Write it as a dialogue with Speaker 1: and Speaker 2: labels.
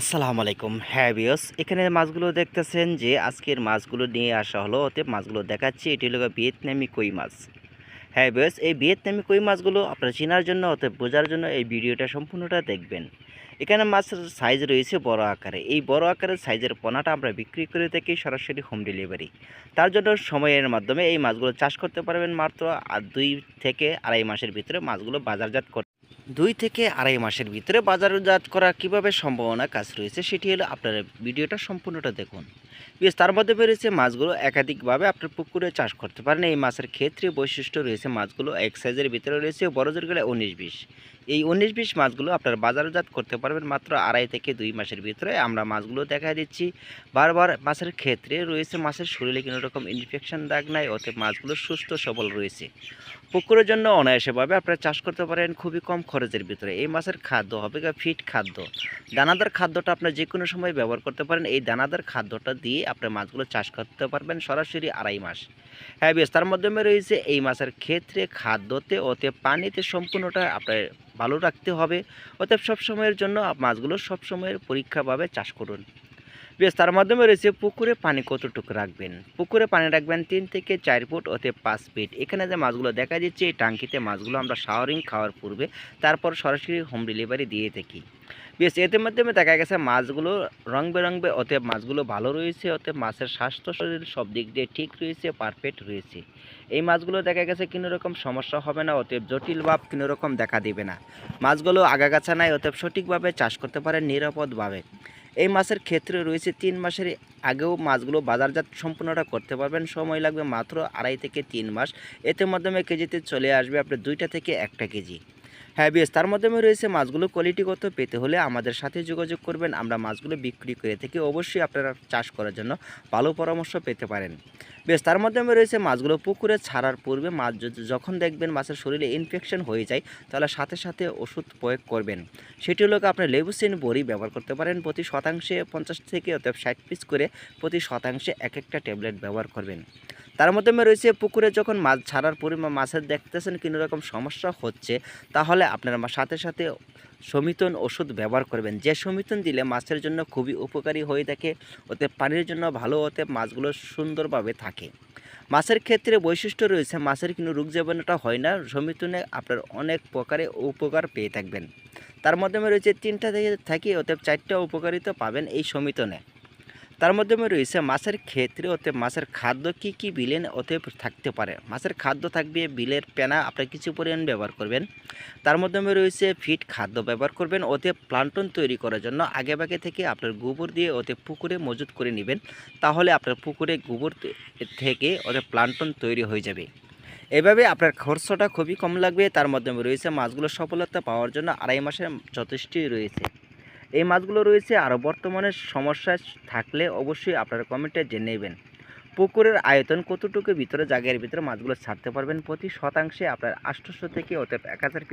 Speaker 1: আসসালামু আলাইকুম। হ্যাঁ বিয়স এখানে মাছগুলো দেখতেছেন যে আজকের মাছগুলো নিয়ে আসা হলো। ওতে মাছগুলো দেখাচ্ছি। এটি হলো ভিয়েতনামি কই মাছ। হ্যাঁ বিয়স এই ভিয়েতনামি কই মাছগুলো আপনারা চেনার জন্য অত বোঝার জন্য এই ভিডিওটা সম্পূর্ণটা দেখবেন। এখানে মাছের সাইজ রয়েছে বড় আকারে। এই বড় আকারের সাইজের পোনাটা আমরা বিক্রি করে থাকি সরাসরি হোম ডেলিভারি তার জন্য সময়ের মাধ্যমে এই মাছগুলো চাষ করতে পারবেন মাত্র আর দুই থেকে আড়াই মাসের ভিতরে মাছগুলো বাজারজাত দুই থেকে আড়াই মাসের ভিতরে বাজারজাত করা কীভাবে সম্ভাবনা কাজ রয়েছে সেটি হলো আপনারা ভিডিওটা সম্পূর্ণটা দেখুন। বেশ তার মধ্যে বেরিয়েছে মাছগুলো একাধিকভাবে আপনার পুকুরে চাষ করতে পারেন। এই মাছের ক্ষেত্রে বৈশিষ্ট্য রয়েছে মাছগুলো এক সাইজের ভিতরে রয়েছে, বড় জোর গেলে উনিশ, বিশ। এই উনিশ বিশ মাছগুলো আপনার বাজারজাত করতে পারবেন মাত্র আড়াই থেকে দুই মাসের ভিতরে। আমরা মাছগুলো দেখা দিচ্ছি। বারবার মাছের ক্ষেত্রে রয়েছে মাছের শরীরে কোনো রকম ইনফেকশন দাগ নাই ওতে মাছগুলো সুস্থ, সবল রয়েছে। পুকুরের জন্য অনায়াসেভাবে আপনারা চাষ করতে পারেন খুবই কম খরচের ভিতরে। এই মাছের খাদ্য হবে ফিট খাদ্য। দানাদার খাদ্যটা আপনার যে কোনো সময় ব্যবহার করতে পারেন। এই দানাদার খাদ্যটা দিয়ে আপনার মাছগুলো চাষ করতে পারবেন সরাসরি আড়াই মাস। হ্যাঁ বেশ তার মাধ্যমে রয়েছে এই মাছের ক্ষেত্রে খাদ্যতে, ওতে পানিতে সম্পূর্ণটা আপনার ভালো রাখতে হবে। অতএব সবসময়ের জন্য মাছগুলো সবসময়ের পরীক্ষাভাবে চাষ করুন। বেশ, তার মাধ্যমে রয়েছে পুকুরে পানি কতটুকু রাখবেন? পুকুরে পানি রাখবেন তিন থেকে চার ফুট ওতে পাঁচ ফিট। এখানে যে মাছগুলো দেখা যাচ্ছে, এই টাঙ্কিতে মাছগুলো আমরা শাওয়ারিং খাওয়ার পূর্বে তারপর সরাসরি হোম ডেলিভারি দিয়ে থাকি। বেশ, এতে মাধ্যমে দেখা গেছে মাছগুলো রং বেরঙবে অতএব মাছগুলো ভালো রয়েছে অতএব মাছের স্বাস্থ্য শরীর সব দিক দিয়ে ঠিক রয়েছে পারফেক্ট রয়েছে। এই মাছগুলো দেখা গেছে কোনো রকম সমস্যা হবে না, অতএব জটিল ভাব কোনো রকম দেখা দিবে না। মাছগুলো আগাগাছা নাই, অতএব সঠিকভাবে চাষ করতে পারে নিরাপদভাবে। এই মাছের ক্ষেত্রে রয়েছে তিন মাসের আগেও মাছগুলো বাজারজাত সম্পূর্ণটা করতে পারবেন। সময় লাগবে মাত্র আড়াই থেকে তিন মাস। এতে মাধ্যমে কেজিতে চলে আসবে আপনার দুইটা থেকে একটা কেজি। হ্যাঁ বেশ তার মাধ্যমে রয়েছে মাছগুলো কোয়ালিটিগত পেতে হলে আমাদের সাথে যোগাযোগ করবেন। আমরা মাছগুলো বিক্রি করে থেকে, অবশ্যই আপনারা চাষ করার জন্য ভালো পরামর্শ পেতে পারেন। বেশ তার মাধ্যমে রয়েছে মাছগুলো পুকুরে ছাড়ার পূর্বে মাছ যখন দেখবেন মাছের শরীরে ইনফেকশন হয়ে যায়, তাহলে সাথে সাথে ওষুধ প্রয়োগ করবেন। সেটি হলো আপনি লেবুসিন বড়ি ব্যবহার করতে পারেন, প্রতি শতাংশে পঞ্চাশ থেকে অর্থাৎ ষাট পিস করে প্রতি শতাংশে এক একটা ট্যাবলেট ব্যবহার করবেন। তার মাধ্যমে রয়েছে পুকুরে যখন মাছ ছাড়ার পরিমাণ মাছের দেখতেছেন কোনো রকম সমস্যা হচ্ছে, তাহলে আপনারা সাথে সাথে সমিতন ওষুধ ব্যবহার করবেন। যে সমিতন দিলে মাছের জন্য খুবই উপকারী হয়ে থাকে, ওতে পানির জন্য ভালো, ওতে মাছগুলো সুন্দরভাবে থাকে। মাছের ক্ষেত্রে বৈশিষ্ট্য রয়েছে, মাছের কিন্তু রোগ জীবাণুটা হয় না, সমিতনে আপনার অনেক প্রকারে উপকার পেয়ে থাকবেন। তার মাধ্যমে রয়েছে তিনটা থেকে থাকি, ওতে চারটা উপকারিতা পাবেন এই সমিতনে। তার মাধ্যমে রয়েছে মাছের ক্ষেত্রে ওতে মাছের খাদ্য কি কি বিলেন ওতে থাকতে পারে? মাছের খাদ্য থাকবে, বিলের পেনা, আপনার কিছু পরিমাণ ব্যবহার করবেন। তার মাধ্যমে রয়েছে ফিট খাদ্য ব্যবহার করবেন ওতে প্লান্টন তৈরি করার জন্য। আগেভাগে থেকে আপনার গোবর দিয়ে ওতে পুকুরে মজুত করে নেবেন, তাহলে আপনার পুকুরে গোবর থেকে ওতে প্লান্টন তৈরি হয়ে যাবে। এভাবে আপনার খরচটা খুবই কম লাগবে, তার মাধ্যমে রয়েছে মাছগুলো সফলতা পাওয়ার জন্য আড়াই মাসের যথেষ্টই রয়েছে। এই মাছগুলো রয়েছে, আরও বর্তমানে সমস্যা থাকলে অবশ্যই আপনারা কমেন্টে জেনে নেবেন। পুকুরের আয়তন কতটুকু? ভিতরে জায়গার ভিতরে মাছগুলো ছাড়তে পারবেন প্রতি শতাংশে আপনার আটশোশো থেকে অর্থাৎ এক হাজার